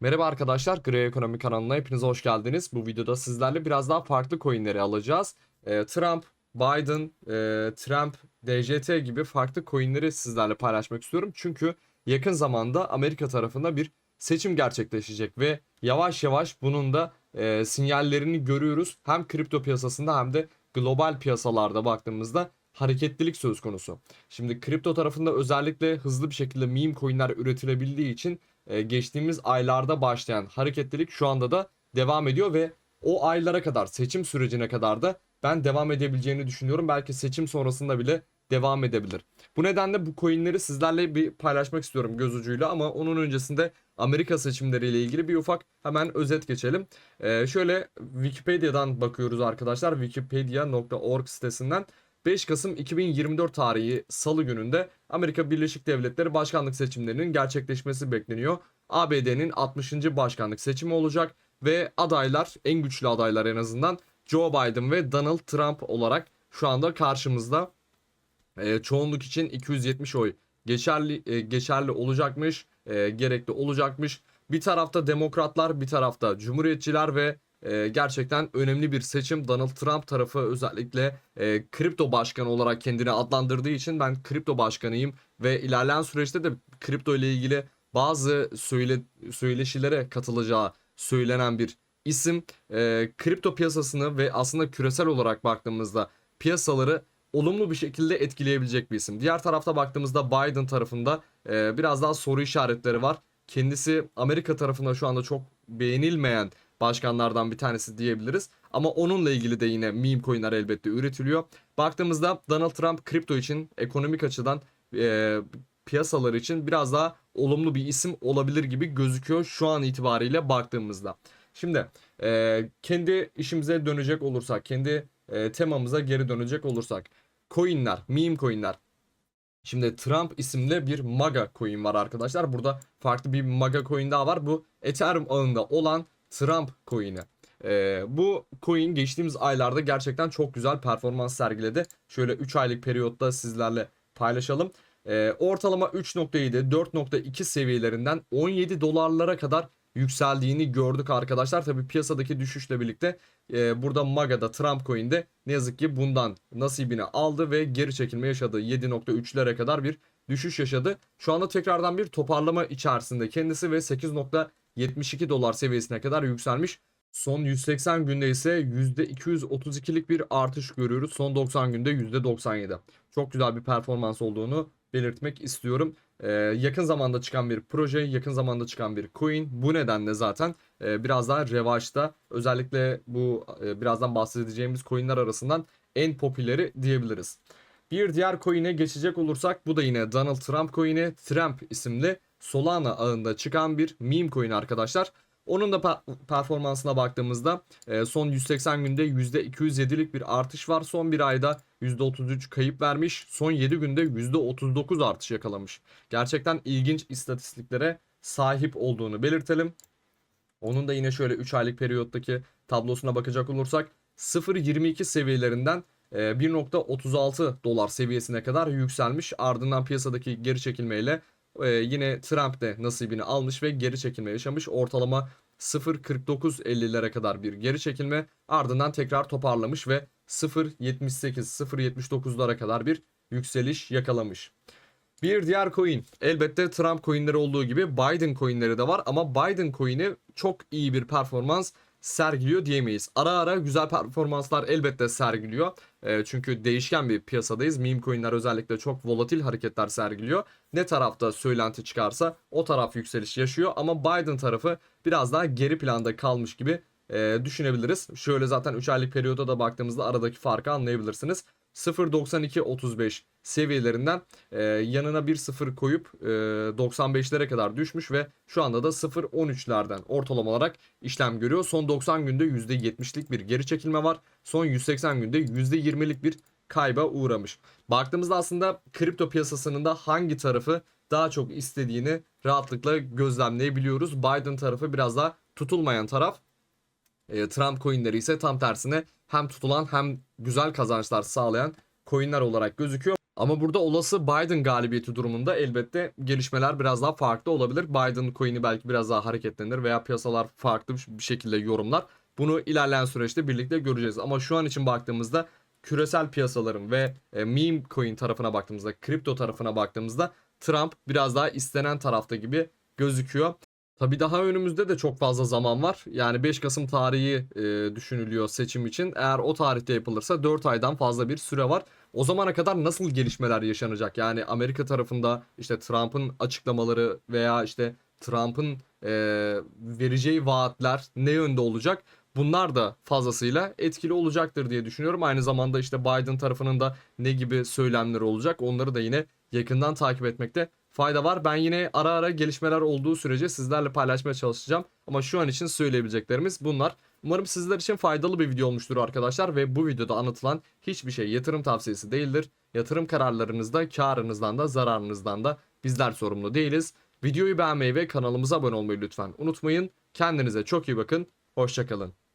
Merhaba arkadaşlar, Grey Ekonomi kanalına hepiniz hoş geldiniz. Bu videoda sizlerle biraz daha farklı coinleri alacağız. Ee, Trump, Biden, e, Trump, DJT gibi farklı coinleri sizlerle paylaşmak istiyorum. Çünkü yakın zamanda Amerika tarafında bir seçim gerçekleşecek ve yavaş yavaş bunun da e, sinyallerini görüyoruz. Hem kripto piyasasında hem de global piyasalarda baktığımızda hareketlilik söz konusu. Şimdi kripto tarafında özellikle hızlı bir şekilde meme coinler üretilebildiği için e, geçtiğimiz aylarda başlayan hareketlilik şu anda da devam ediyor ve o aylara kadar seçim sürecine kadar da ben devam edebileceğini düşünüyorum. Belki seçim sonrasında bile devam edebilir. Bu nedenle bu coinleri sizlerle bir paylaşmak istiyorum göz ucuyla ama onun öncesinde Amerika seçimleriyle ilgili bir ufak hemen özet geçelim. Ee, şöyle Wikipedia'dan bakıyoruz arkadaşlar. Wikipedia.org sitesinden 5 Kasım 2024 tarihi Salı gününde Amerika Birleşik Devletleri başkanlık seçimlerinin gerçekleşmesi bekleniyor. ABD'nin 60. başkanlık seçimi olacak ve adaylar en güçlü adaylar en azından Joe Biden ve Donald Trump olarak şu anda karşımızda. Ee, çoğunluk için 270 oy geçerli e, geçerli olacakmış, e, gerekli olacakmış. Bir tarafta demokratlar, bir tarafta cumhuriyetçiler ve e, gerçekten önemli bir seçim. Donald Trump tarafı özellikle e, kripto başkanı olarak kendini adlandırdığı için ben kripto başkanıyım ve ilerleyen süreçte de kripto ile ilgili bazı söyle, söyleşilere katılacağı söylenen bir isim. E, kripto piyasasını ve aslında küresel olarak baktığımızda piyasaları olumlu bir şekilde etkileyebilecek bir isim. Diğer tarafta baktığımızda Biden tarafında e, biraz daha soru işaretleri var. Kendisi Amerika tarafında şu anda çok beğenilmeyen başkanlardan bir tanesi diyebiliriz. Ama onunla ilgili de yine meme coinler elbette üretiliyor. Baktığımızda Donald Trump kripto için ekonomik açıdan e, piyasalar için biraz daha olumlu bir isim olabilir gibi gözüküyor şu an itibariyle baktığımızda. Şimdi e, kendi işimize dönecek olursak, kendi e, temamıza geri dönecek olursak. Coinler, meme coinler. Şimdi Trump isimli bir MAGA coin var arkadaşlar. Burada farklı bir MAGA coin daha var. Bu Ethereum ağında olan Trump coin'i. Ee, bu coin geçtiğimiz aylarda gerçekten çok güzel performans sergiledi. Şöyle 3 aylık periyotta sizlerle paylaşalım. Ee, ortalama 3.7 4.2 seviyelerinden 17 dolarlara kadar yükseldiğini gördük arkadaşlar. Tabi piyasadaki düşüşle birlikte e, burada Maga'da Trump coin'de ne yazık ki bundan nasibini aldı ve geri çekilme yaşadı. 7.3'lere kadar bir düşüş yaşadı. Şu anda tekrardan bir toparlama içerisinde kendisi ve 8.72 dolar seviyesine kadar yükselmiş. Son 180 günde ise %232'lik bir artış görüyoruz. Son 90 günde %97. Çok güzel bir performans olduğunu belirtmek istiyorum. Ee, yakın zamanda çıkan bir proje, yakın zamanda çıkan bir coin. Bu nedenle zaten e, biraz daha revaçta özellikle bu e, birazdan bahsedeceğimiz coinler arasından en popüleri diyebiliriz. Bir diğer coin'e geçecek olursak bu da yine Donald Trump coin'i Trump isimli Solana ağında çıkan bir meme coin arkadaşlar. Onun da pe- performansına baktığımızda e, son 180 günde %207'lik bir artış var. Son bir ayda %33 kayıp vermiş. Son 7 günde %39 artış yakalamış. Gerçekten ilginç istatistiklere sahip olduğunu belirtelim. Onun da yine şöyle 3 aylık periyottaki tablosuna bakacak olursak 0.22 seviyelerinden e, 1.36 dolar seviyesine kadar yükselmiş. Ardından piyasadaki geri çekilmeyle e, yine Trump de nasibini almış ve geri çekilme yaşamış. Ortalama 0.49.50'lere kadar bir geri çekilme ardından tekrar toparlamış ve 0.78 0.79'lara kadar bir yükseliş yakalamış. Bir diğer coin elbette Trump coinleri olduğu gibi Biden coinleri de var ama Biden coin'i çok iyi bir performans sergiliyor diyemeyiz. Ara ara güzel performanslar elbette sergiliyor. E, çünkü değişken bir piyasadayız. Meme coinler özellikle çok volatil hareketler sergiliyor. Ne tarafta söylenti çıkarsa o taraf yükseliş yaşıyor ama Biden tarafı biraz daha geri planda kalmış gibi e, düşünebiliriz. Şöyle zaten 3 aylık periyoda da baktığımızda aradaki farkı anlayabilirsiniz. 0.9235 seviyelerinden e, yanına bir sıfır koyup e, 95'lere kadar düşmüş ve şu anda da 0.13'lerden ortalama olarak işlem görüyor. Son 90 günde %70'lik bir geri çekilme var. Son 180 günde %20'lik bir kayba uğramış. Baktığımızda aslında kripto piyasasının da hangi tarafı daha çok istediğini rahatlıkla gözlemleyebiliyoruz. Biden tarafı biraz daha tutulmayan taraf. E, Trump coinleri ise tam tersine hem tutulan hem güzel kazançlar sağlayan coinler olarak gözüküyor. Ama burada olası Biden galibiyeti durumunda elbette gelişmeler biraz daha farklı olabilir. Biden coin'i belki biraz daha hareketlenir veya piyasalar farklı bir şekilde yorumlar. Bunu ilerleyen süreçte birlikte göreceğiz. Ama şu an için baktığımızda küresel piyasaların ve e, meme coin tarafına baktığımızda, kripto tarafına baktığımızda Trump biraz daha istenen tarafta gibi gözüküyor. Tabi daha önümüzde de çok fazla zaman var. Yani 5 Kasım tarihi e, düşünülüyor seçim için. Eğer o tarihte yapılırsa 4 aydan fazla bir süre var. O zamana kadar nasıl gelişmeler yaşanacak? Yani Amerika tarafında işte Trump'ın açıklamaları veya işte Trump'ın e, vereceği vaatler ne yönde olacak? Bunlar da fazlasıyla etkili olacaktır diye düşünüyorum. Aynı zamanda işte Biden tarafının da ne gibi söylemleri olacak onları da yine yakından takip etmekte fayda var. Ben yine ara ara gelişmeler olduğu sürece sizlerle paylaşmaya çalışacağım. Ama şu an için söyleyebileceklerimiz bunlar. Umarım sizler için faydalı bir video olmuştur arkadaşlar ve bu videoda anlatılan hiçbir şey yatırım tavsiyesi değildir. Yatırım kararlarınızda karınızdan da zararınızdan da bizler sorumlu değiliz. Videoyu beğenmeyi ve kanalımıza abone olmayı lütfen unutmayın. Kendinize çok iyi bakın. Hoşçakalın.